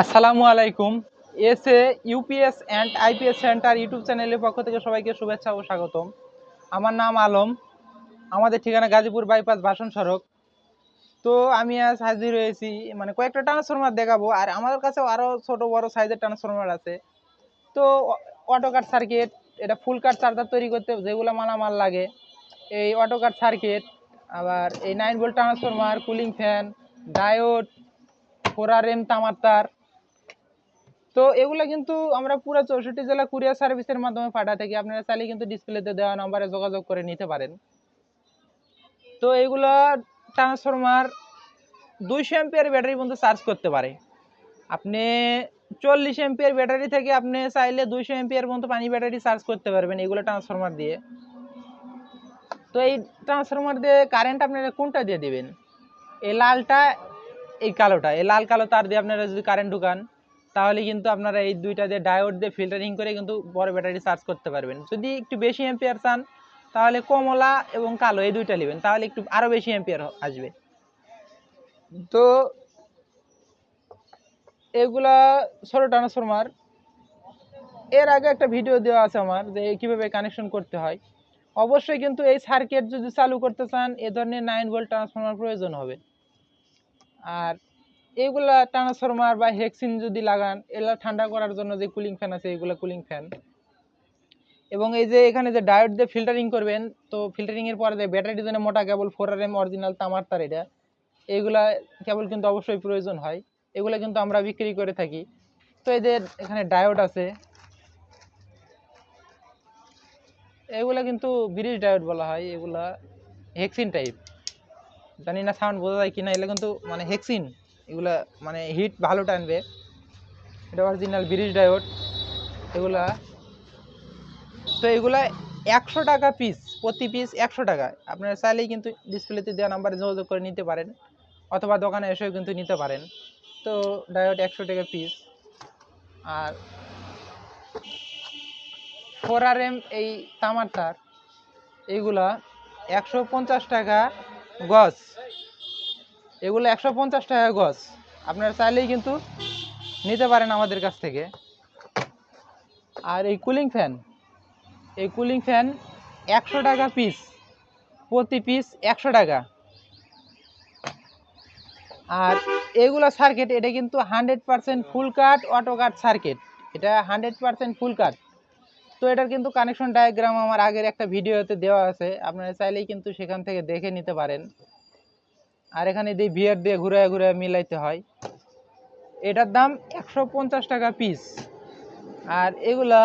আসসালামু আলাইকুম। S A UPS and IPS centre YouTube চ্যানেলের পক্ষ থেকে সবাইকে শুভেচ্ছা ও স্বাগতম। আমার নাম আলম। আমাদের ঠিকানা গাজীপুর বাইপাস ভাষণ সড়ক। তো আমি আজ হাজির হয়েছি মানে কয়েকটা ট্রান্সফরমার দেখাবো, আর আমাদের কাছে আরও ছোট বড় সাইজের ট্রান্সফরমার আছে। তো অটো কাট সার্কিট এটা ফুল কাট চার্জার তৈরি করতে যেগুলো মালামাল লাগে। এই অটো কাট সার্কিট আবার এই nine volt transformer cooling fan diode ফোরারেম তামার তার। তো এগুলো কিন্তু আমরা পুরো চৌষট্টি জেলা কুরিয়ার সার্ভিসের মাধ্যমে পাঠা থাকি আপনারা চাইলে কিন্তু ডিসপ্লেতে দেওয়া নম্বরে যোগাযোগ করে নিতে পারেন। তো এগুলো ট্রান্সফরমার দুইশো এমপিয়ার ব্যাটারি পর্যন্ত চার্জ করতে পারে। আপনি চল্লিশ এমপিয়ার ব্যাটারি থেকে আপনি চাইলে দুইশো এমপিয়ার পর্যন্ত পানি ব্যাটারি চার্জ করতে পারবেন এগুলো ট্রান্সফরমার দিয়ে। তো এই ট্রান্সফরমার দিয়ে কারেন্ট আপনারা কোনটা দিয়ে দেবেন? এই লালটা এই কালোটা, এই লাল কালো তার দিয়ে আপনারা যদি কারেন্ট ঢুকান, তাহলে কিন্তু আপনারা এই দুইটা দিয়ে ডায়োড দিয়ে ফিল্টারিং করে কিন্তু বড় ব্যাটারি চার্জ করতে পারবেন। যদি একটু বেশি এম্পিয়ার চান, তাহলে কমলা এবং কালো এই দুইটা নেবেন, তাহলে একটু আরও বেশি এম্পিয়ার আসবে। তো এগুলা ছোটো ট্রান্সফরমার এর আগে একটা ভিডিও দেওয়া আছে আমার, যে কীভাবে কানেকশন করতে হয়। অবশ্যই কিন্তু এই সার্কিট যদি চালু করতে চান, এ ধরনের নাইন ভোল্ট ট্রান্সফরমার প্রয়োজন হবে। আর এইগুলা ট্রান্সফরমার বা হেক্সিন যদি লাগান এগুলা ঠান্ডা করার জন্য যে কুলিং ফ্যান আছে, এগুলা কুলিং ফ্যান এবং এই যে এখানে যে ডায়োড দিয়ে ফিল্টারিং করবেন, তো ফিল্টারিং এর পরে যে ব্যাটারির জন্য মোটা cable four R M original তামার তার এটা এইগুলা কেবল কিন্তু অবশ্যই প্রয়োজন হয়। এগুলা কিন্তু আমরা বিক্রি করে থাকি। তো এদের এখানে ডায়োড আছে, এগুলা কিন্তু ব্রিজ ডায়োড বলা হয়, এগুলা হেক্সিন টাইপ জানি না সাউন্ড বোঝা যায় কিনা, এগুলো কিন্তু মানে হেক্সিন এগুলা মানে হিট ভালো টানবে এটা অরিজিনাল ব্রিজ ডায়োড এগুলা। তো এগুলা একশো টাকা পিস প্রতি পিস একশো টাকা। আপনারা চাইলেই কিন্তু ডিসপ্লেতে দেওয়া নাম্বারে যোগাযোগ করে নিতে পারেন, অথবা দোকানে এসেও কিন্তু নিতে পারেন। তো ডায়োড একশো টাকা পিস আর ফোর আর এম এই তামার তার এইগুলা একশো পঞ্চাশ টাকা গজ এগুলো একশো পঞ্চাশ টাকা গজ আপনারা চাইলেই কিন্তু নিতে পারেন আমাদের কাছ থেকে। আর এই কুলিং ফ্যান, এই কুলিং ফ্যান একশো টাকা পিস, প্রতি পিস একশো টাকা। আর এগুলো সার্কিট এটা কিন্তু hundred percent full cut auto cut circuit এটা হান্ড্রেড পারসেন্ট ফুল কাট তো এটার কিন্তু কানেকশন ডায়াগ্রাম আমার আগের একটা ভিডিওতে দেওয়া আছে। আপনারা চাইলেই কিন্তু সেখান থেকে দেখে নিতে পারেন। আর এখানে দিয়ে বিয়ার দিয়ে ঘুরে ঘুরে মিলাইতে হয়। এটার দাম একশো পঞ্চাশ টাকা পিস আর এগুলা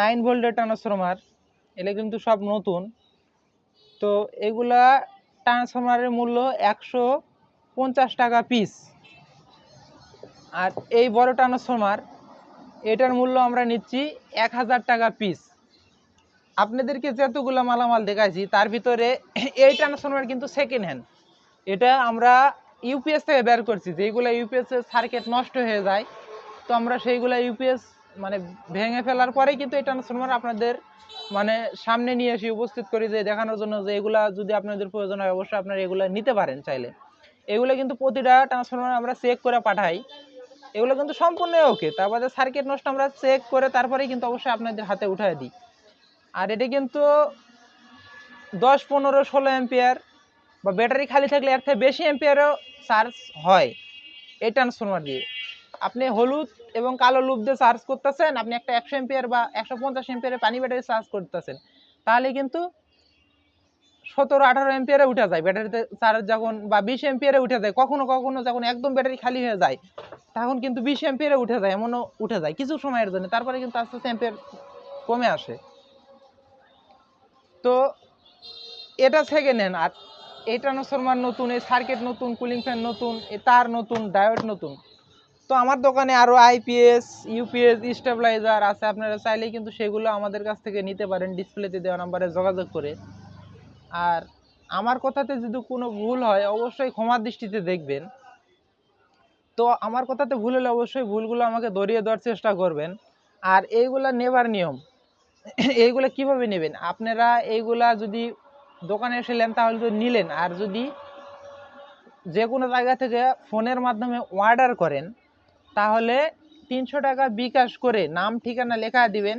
নাইন ভোল্টের ট্রান্সফরমার এগুলো কিন্তু সব নতুন। তো এগুলা ট্রান্সফরমারের মূল্য একশো পঞ্চাশ টাকা পিস আর এই বড় ট্রান্সফরমার এটার মূল্য আমরা নিচ্ছি এক হাজার টাকা পিস আপনাদেরকে যতগুলো মালামাল দেখাইছি, তার ভিতরে এই ট্রান্সফরমার কিন্তু সেকেন্ড হ্যান্ড এটা আমরা ইউপিএস থেকে বের করছি যেগুলো ইউপিএস এর সার্কিট নষ্ট হয়ে যায়। তো আমরা সেইগুলো ইউপিএস মানে ভেঙে ফেলার পরেই কিন্তু এই ট্রান্সফরমার আপনাদের মানে সামনে নিয়ে এসে উপস্থিত করি, যে দেখানোর জন্য যে এগুলা যদি আপনাদের প্রয়োজন হয়, অবশ্যই আপনারা এগুলো নিতে পারেন চাইলে। এগুলো কিন্তু প্রতিটা ট্রান্সফরমার আমরা চেক করে পাঠাই। এগুলো কিন্তু সম্পূর্ণ ওকে তারপরে সার্কিট নষ্ট আমরা চেক করে তারপরেই কিন্তু অবশ্যই আপনাদের হাতে উঠায় দিই। আর এটি কিন্তু দশ, পনেরো, ষোলো এম্পিয়ার বা ব্যাটারি খালি থাকলে এর থেকে বেশি এম্পিয়ারও চার্জ হয়। এই ট্রান্সফরমার দিয়ে। আপনি হলুদ এবং কালো লুপ দিয়ে চার্জ করতেছেন, আপনি একটা একশো এম্পিয়ার বা একশো পঞ্চাশ এম্পিয়ারের পানি ব্যাটারি চার্জ করতেছেন। তাহলে কিন্তু সতেরো, আঠারো এম্পিয়ারে উঠে যায়। ব্যাটারিতে চার্জ যখন বা বিশ এম্পিয়ারে উঠে যায়, কখনো কখনো যখন একদম ব্যাটারি খালি হয়ে যায়, তখন কিন্তু বিশ এম্পিয়ারে উঠে যায়, এমনও উঠে যায় কিছু সময়ের জন্য। তারপরে কিন্তু আস্তে আস্তে এম্পিয়ার কমে আসে। তো এটা থেকে নেন। আর এই ট্রান্সফরমার নতুন, এই সার্কিট নতুন কুলিং ফ্যান নতুন তার নতুন ডায়োড নতুন। তো আমার দোকানে আরও আইপিএস ইউপিএস স্টেবিলাইজার আছে। আপনারা চাইলেই কিন্তু সেগুলো আমাদের কাছ থেকে নিতে পারেন। ডিসপ্লেতে দেওয়া নাম্বারে যোগাযোগ করে। আর আমার কথাতে যদি কোনো ভুল হয়, অবশ্যই ক্ষমার দৃষ্টিতে দেখবেন। তো আমার কথাতে ভুল হলে অবশ্যই ভুলগুলো আমাকে ধরিয়ে দেওয়ার চেষ্টা করবেন। আর এইগুলা নেবার নিয়ম, এইগুলো কীভাবে নেবেন? আপনারা এইগুলা যদি দোকানে এসে নেন, তাহলে তো নিলেন, আর যদি যে কোনো জায়গা থেকে ফোনের মাধ্যমে অর্ডার করেন, তাহলে তিনশো টাকা বিকাশ করে নাম ঠিকানা লেখা দিবেন।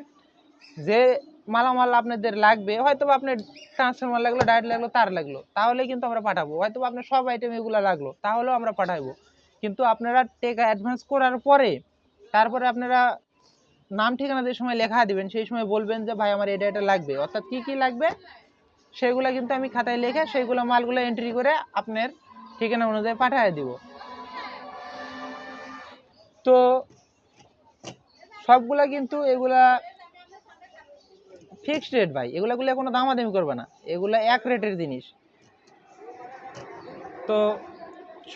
যে মালামাল আপনাদের লাগবে হয়তো আপনার ট্রান্সফরমার লাগল ডায়েট লাগল, তার লাগল তাহলে কিন্তু আমরা পাঠাবো। হয়তো আপনার সব আইটেম এগুলো লাগল, তাহলেও আমরা পাঠাবো। কিন্তু আপনারা টাকা অ্যাডভান্স করার পরে, তারপরে আপনারা নাম ঠিকানা যে সময় লেখা দিবেন, সেই সময় বলবেন যে, ভাই, আমার এটা এটা লাগবে। অর্থাৎ কি কি লাগবে, সেগুলো কিন্তু আমি খাতায় লিখে সেইগুলো মালগুলো এন্ট্রি করে আপনার ঠিকানা অনুযায়ী পাঠিয়ে দিব। তো সবগুলা কিন্তু এগুলা ফিক্সড রেট ভাই এগুলাগুলো কোনো দামাদামি করবে না। এগুলা এক রেটের জিনিস। তো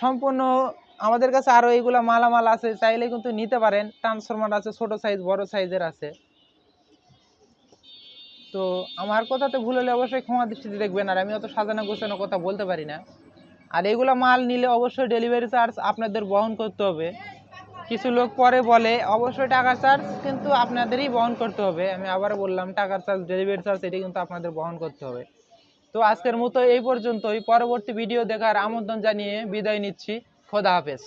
সম্পূর্ণ আমাদের কাছে আরও এইগুলা মালামাল আছে, চাইলে কিন্তু নিতে পারেন। ট্রান্সফরমার আছে, ছোট সাইজ বড় সাইজের আছে। তো আমার কথাতে ভুল হলে অবশ্যই ক্ষমা দৃষ্টিতে দেখবেন, আর আমি অত সাজানো গোছানো কথা বলতে পারি না। আর এগুলা মাল নিলে অবশ্যই ডেলিভারি চার্জ আপনাদের বহন করতে হবে। কিছু লোক পরে বলে, অবশ্যই টাকার চার্জ কিন্তু আপনাদেরই বহন করতে হবে। আমি আবার বললাম, টাকার চার্জ ডেলিভারি চার্জ এটি কিন্তু আপনাদের বহন করতে হবে। তো আজকের মতো এই পর্যন্তই। পরবর্তী ভিডিও দেখার আমন্ত্রণ জানিয়ে বিদায় নিচ্ছি। খোদা হাফেজ।